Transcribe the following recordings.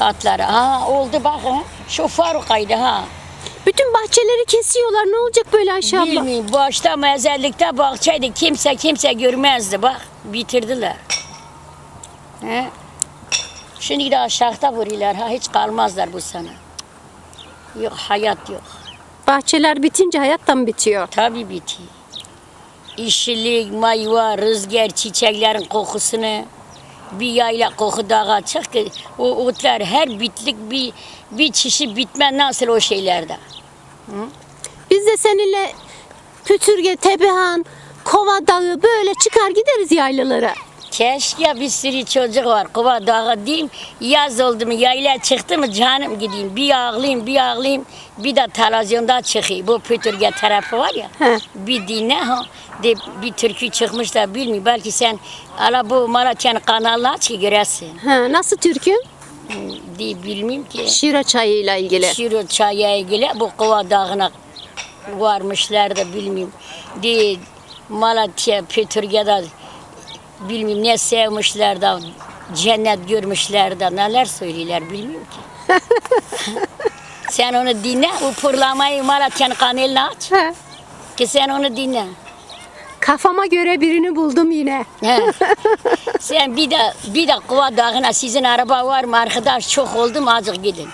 Atları. Ha oldu bak ha. Şu Faruk'aydı ha. Bütün bahçeleri kesiyorlar. Ne olacak böyle Ayşe abla? Bilmiyorum başta mezellikte bahçeydi. Kimse kimse görmezdi bak. Bitirdiler. He. Şimdi de aşağıda vuruyorlar ha. Hiç kalmazlar bu sene. Yok hayat yok. Bahçeler bitince hayattan bitiyor. Tabii bitiyor. İşçilik, mayva, rüzgar, çiçeklerin kokusunu bir yayla koku dağa çık ki o otlar her bitlik bir bir çişi bitmez nasıl o şeylerde. Biz de seninle Pütürge, Tepehan, Kova Dağı böyle çıkar gideriz yaylalara. Keşke bir sürü çocuk var. Kova dağı diyeyim. Yaz oldu mu yayla çıktı mı canım gideyim. Bir ağlayayım bir ağlayayım. Bir de televizyonda çıkayım. Bu Pütürge tarafı var ya. He. Bir dinle ha. De, bir türkü çıkmış da bilmiyorum. Belki sen ala bu Malatya'nın kanalını aç ki göresin. Ha, nasıl türkü? diye bilmiyorum ki. Şira çayıyla ilgili. Şiru çaya ilgili bu Kova Dağı'na varmışlar da bilmiyorum. Diye Malatya, Pütürge'de bilmiyorum ne sevmişler da cennet görmüşler de neler söylüyorlar bilmiyorum ki. sen onu dinle, o pırlamayı Malatya'nın kanalına aç. Ha, Ki sen onu dinle. Kafama göre birini buldum yine. He. sen bir de bir de Kova Dağı'na sizin araba var mı arkadaş çok oldu mu azıcık gidin.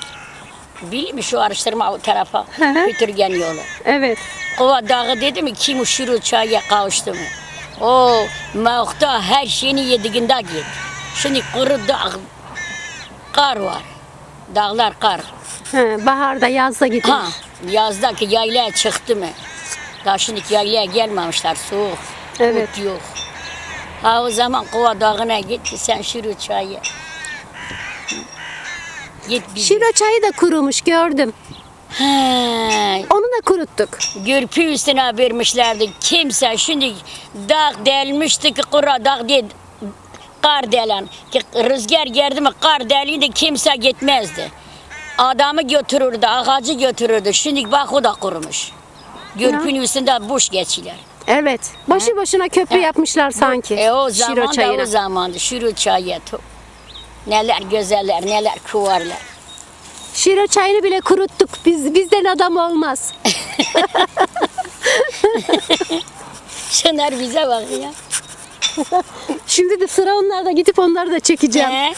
Biliyor musun şu araştırma o tarafa hı. Pütürgen yolu. Evet. Kova Dağı dedi mi kim uşuru çaya kavuştu mu? O mavkta her şeyini yediğinde git. Şimdi kuru dağ, kar var. Dağlar kar. Ha, baharda yazda gidilir. Ha, yazdaki yaylaya çıktı mı? Daha şimdi yaylaya gelmemişler soğuk. Evet. yok. Ha o zaman Kova Dağı'na git sen şuru çayı. Git bir. Şira çayı da kurumuş gördüm. Ha, Onu da kuruttuk. Gürpü üstüne vermişlerdi. Kimse şimdi dağ delmişti ki kura dağ diye kar delen. Ki rüzgar geldi mi kar deliydi kimse gitmezdi. Adamı götürürdü, ağacı götürürdü. Şimdi bak o da kurumuş. Gürpün üstünde boş geçiler. Evet. Başı başına köprü yapmışlar sanki. E o zaman da o zamandı. Şuru çayı. Neler güzeller, neler kuvarlar. Şira çayını bile kuruttuk. Biz bizden adam olmaz. Şunlar bize bak ya. Şimdi de sıra onlarda gidip onları da çekeceğim.